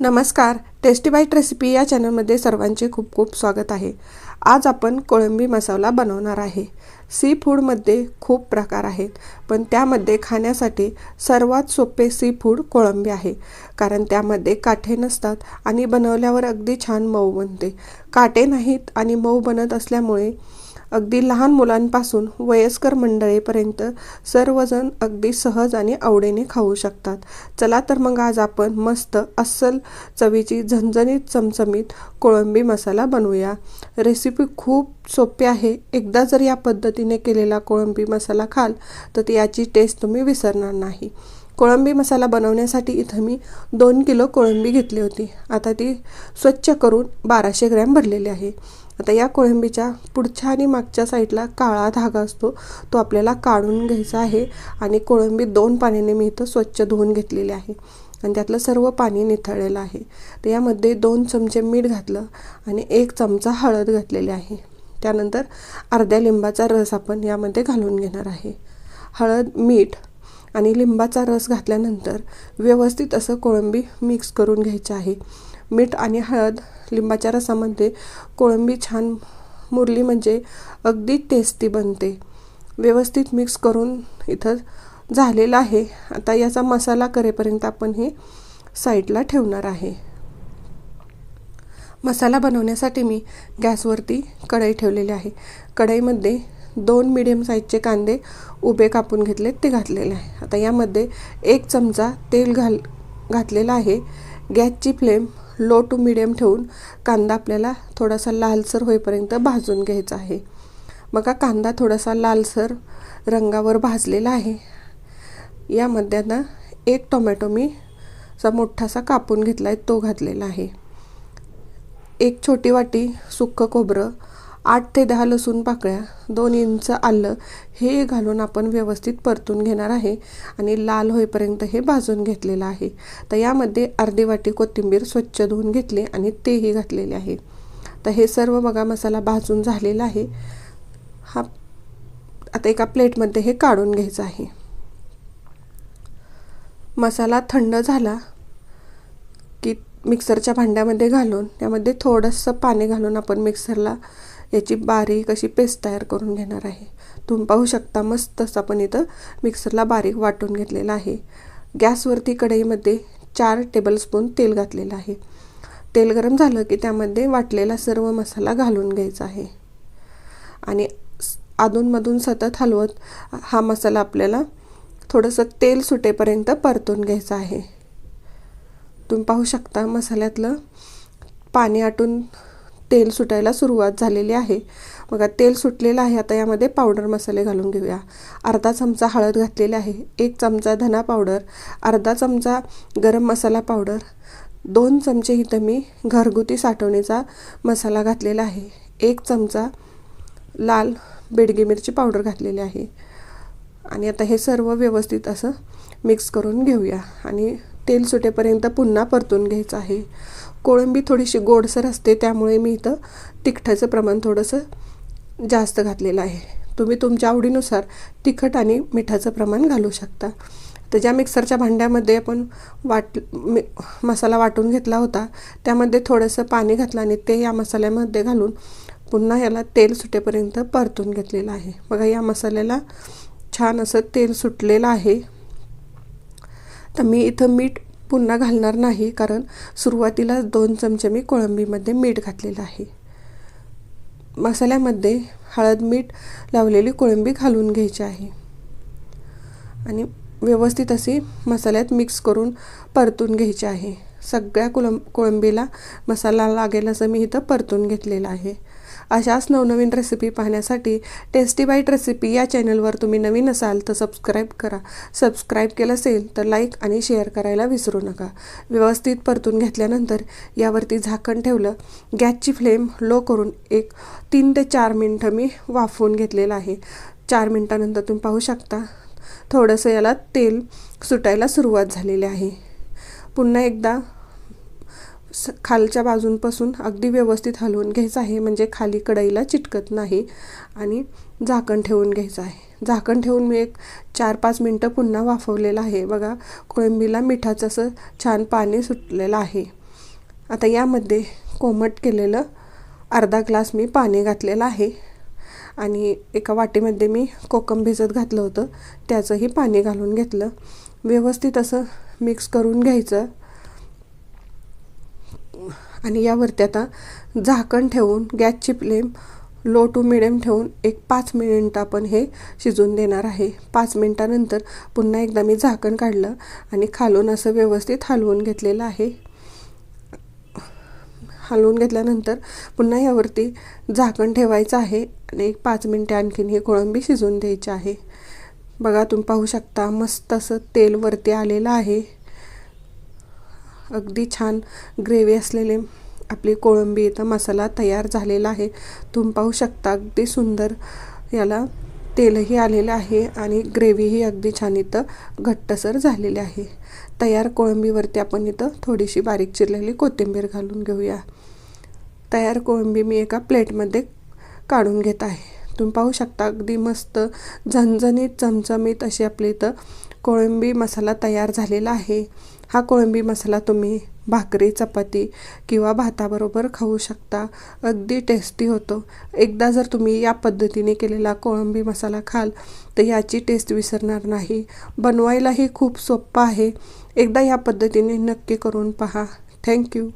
नमस्कार tasty bite recipe या चॅनलमध्ये सर्वांचे खूप खूप स्वागत आहे. आज आपण कोळंबी मसाला बनवणार आहे. सी फूडमध्ये खूप प्रकार आहेत पण त्यामध्ये खाण्यासाठी सर्वात सोपे सी फूड कोळंबी आहे. कारण त्यामध्ये काठे नसतात आणि बनवल्यावर अगदी छान मऊ बनते. काटे नाहीत आणि मऊ बनत असल्यामुळे अगदी लहान मुलांपासून वयस्कर मंडळीपर्यंत सर्वजण अगदी सहज आणि आवडीने खाऊ शकतात. चला तर मग आज आपण मस्त अस्सल चवीची झणझणीत चमचमीत कोळंबी मसाला बनवूया. रेसिपी खूप सोपी आहे. एकदा जर या पद्धतीने केलेला कोळंबी मसाला खाल तर याची टेस्ट तुम्ही विसरणार नाही. कोळंबी मसाला बनवण्यासाठी इथं मी दोन किलो कोळंबी घेतली होती. आता ती स्वच्छ करून बाराशे ग्रॅम भरलेली आहे. आता या कोळंबीच्या पुढच्या आणि मागच्या साईडला काळा धागा असतो तो आपल्याला काढून घ्यायचा आहे आणि कोळंबी दोन पाण्याने मी इथं स्वच्छ धुवून घेतलेली आहे. आणि त्यातलं सर्व पाणी निथळलेलं आहे. तर यामध्ये दोन चमचे मीठ घातलं आणि एक चमचा हळद घातलेली आहे. त्यानंतर अर्ध्या लिंबाचा रस आपण यामध्ये घालून घेणार आहे. हळद मीठ आणि लिंबाचा रस घातल्यानंतर व्यवस्थित असं कोळंबी मिक्स करून घ्यायचं आहे. मीठ आणि हळद लिंबाच्या रसामध्ये कोळंबी छान मुरली म्हणजे अगदी टेस्टी बनते. व्यवस्थित मिक्स करून इथं झालेलं आहे. आता याचा मसाला करेपर्यंत आपण हे साईडला ठेवणार आहे. मसाला बनवण्यासाठी मी गॅसवरती कढई ठेवलेली आहे. कढईमध्ये दोन मिडियम साईजचे कांदे उभे कापून घेतले ते घातलेले आहे. आता यामध्ये एक चमचा तेल घाल घातलेला आहे. गॅसची फ्लेम लो टू मिडियम ठेवून कांदा आपल्याला थोडासा लालसर होईपर्यंत भाजून घ्यायचा आहे. बघा कांदा थोडासा लालसर रंगावर भाजलेला आहे. यामध्ये ना एक टोमॅटो मी असा मोठासा कापून घेतला आहे तो घातलेला आहे. एक छोटी वाटी सुक्कं खोबरं आठ ते दहा लसूण पाकळ्या दोन इंच आलं हे घालून आपण व्यवस्थित परतून घेणार आहे आणि लाल होईपर्यंत हे भाजून घेतलेलं आहे. तर यामध्ये अर्धी वाटी कोथिंबीर स्वच्छ धुवून घेतले आणि तेही घातलेले आहे. तर हे सर्व बघा मसाला भाजून झालेला आहे. हा आता एका प्लेटमध्ये हे काढून घ्यायचं आहे. मसाला थंड झाला की मिक्सरच्या भांड्यामध्ये घालून त्यामध्ये थोडंसं पाणी घालून आपण मिक्सरला याची बारीक अशी पेस्ट तयार करून घेणार आहे. तुम्ही पाहू शकता मस्त असं आपण इथं मिक्सरला बारीक वाटून घेतलेलं आहे. गॅसवरती कढईमध्ये चार टेबलस्पून तेल घातलेलं आहे. तेल गरम झालं की त्यामध्ये वाटलेला सर्व मसाला घालून घ्यायचा आहे. आणि अधूनमधून सतत हलवत हा मसाला आपल्याला थोडंसं तेल सुटेपर्यंत परतून घ्यायचं आहे. तुम्ही पाहू शकता मसाल्यातलं पाणी आटून तेल सुटायला सुरुवात झालेली आहे. बघा तेल सुटलेलं आहे. आता यामध्ये पावडर मसाले घालून घेऊया. अर्धा चमचा हळद घातलेली आहे. एक चमचा धना पावडर अर्धा चमचा गरम मसाला पावडर दोन चमचे इथं मी घरगुती साठवणीचा मसाला घातलेला आहे. एक चमचा लाल बेडगी मिरची पावडर घातलेली आहे. आणि आता हे सर्व व्यवस्थित असं मिक्स करून घेऊया. आणि तेल सुटेपर्यंत पुन्हा परतून घ्यायचं आहे. कोळंबी थोडीशी गोडसर असते त्यामुळे मी इथं तिखटाचं प्रमाण थोडंसं जास्त घातलेलं आहे. तुम्ही तुमच्या आवडीनुसार तिखट आणि मिठाचं प्रमाण घालू शकता. तर ज्या मिक्सरच्या भांड्यामध्ये आपण वाट मि मसाला वाटून घेतला होता त्यामध्ये थोडंसं पाणी घातलं आणि ते या मसाल्यामध्ये घालून पुन्हा याला तेल सुटेपर्यंत परतून घेतलेलं आहे. बघा या मसाल्याला छान असं तेल सुटलेलं आहे. तर मी इथं मीठ पुन्हा घालणार नाही कारण सुरुवातीला दोन चमचे मी कोळंबीमध्ये मीठ घातलेलं आहे. मसाल्यामध्ये हळद मीठ लावलेली कोळंबी घालून घ्यायची आहे. आणि व्यवस्थित अशी मसाल्यात मिक्स करून परतून घ्यायची आहे. सगळ्या कोळंब कोळंबीला मसाला लागेल असं मी इथं परतून घेतलेलं आहे. अशाच नवनवीन रेसिपी पाहण्यासाठी टेस्टी बाईट रेसिपी या चॅनलवर तुम्ही नवीन असाल तर सबस्क्राईब करा. सबस्क्राईब केलं असेल तर लाईक आणि शेअर करायला विसरू नका. व्यवस्थित परतून घेतल्यानंतर यावरती झाकण ठेवलं. गॅसची फ्लेम लो करून एक तीन ते चार मिनटं मी वाफवून घेतलेलं आहे. चार मिनटानंतर तुम्ही पाहू शकता. थोडंसं याला तेल सुटायला सुरुवात झालेली आहे. पुन्हा एकदा स खालच्या बाजूंपासून अगदी व्यवस्थित हलवून घ्यायचं आहे. म्हणजे खाली कढईला चिटकत नाही आणि झाकण ठेवून घ्यायचं आहे. झाकण ठेवून मी एक चार पाच मिनटं पुन्हा वाफवलेलं आहे. बघा कोळंबीला मिठाचं असं छान पाणी सुटलेलं आहे. आता यामध्ये कोमट केलेलं अर्धा ग्लास मी पाणी घातलेलं आहे. आणि एका वाटीमध्ये मी कोकम भिजत घातलं होतं. त्याचंही पाणी घालून घेतलं. व्यवस्थित असं मिक्स करून घ्यायचं. आणि यावरती आता झाकण ठेवून गॅसची फ्लेम लो टू मिडियम ठेवून एक पाच मिनिट आपण हे शिजून देणार आहे. पाच मिनटानंतर पुन्हा एकदा मी झाकण काढलं आणि खालून असं व्यवस्थित हलवून घेतलेलं आहे. हलवून घेतल्यानंतर पुन्हा यावरती झाकण ठेवायचं आहे आणि एक पाच मिनटे आणखीन ही कोळंबी शिजवून द्यायची आहे. बघा तुम्ही पाहू शकता मस्त असं तेल वरती आलेलं आहे. अगदी छान ग्रेव्ही असलेले आपली कोळंबी इथं मसाला तयार झालेला आहे. तुम्ही पाहू शकता अगदी सुंदर याला तेलही आलेलं आहे आणि ग्रेव्हीही अगदी छान इथं घट्टसर झालेली आहे. तयार कोळंबीवरती आपण इथं थोडीशी बारीक चिरलेली कोथिंबीर घालून घेऊया. तयार कोळंबी मी एका प्लेटमध्ये काढून घेत आहे. तुम्ही पाहू शकता अगदी मस्त झणझणीत चमचमीत अशी आपली इथं कोळंबी मसाला तयार झालेला आहे. हा कोळंबी मसाला तुम्ही भाकरी चपाती किंवा भाताबरोबर खाऊ शकता. अगदी टेस्टी होतो. एकदा जर तुम्ही या पद्धतीने केलेला कोळंबी मसाला खाल तर याची टेस्ट विसरणार नाही. बनवायलाही खूप सोपं आहे. एकदा या पद्धतीने नक्की करून पहा. थँक्यू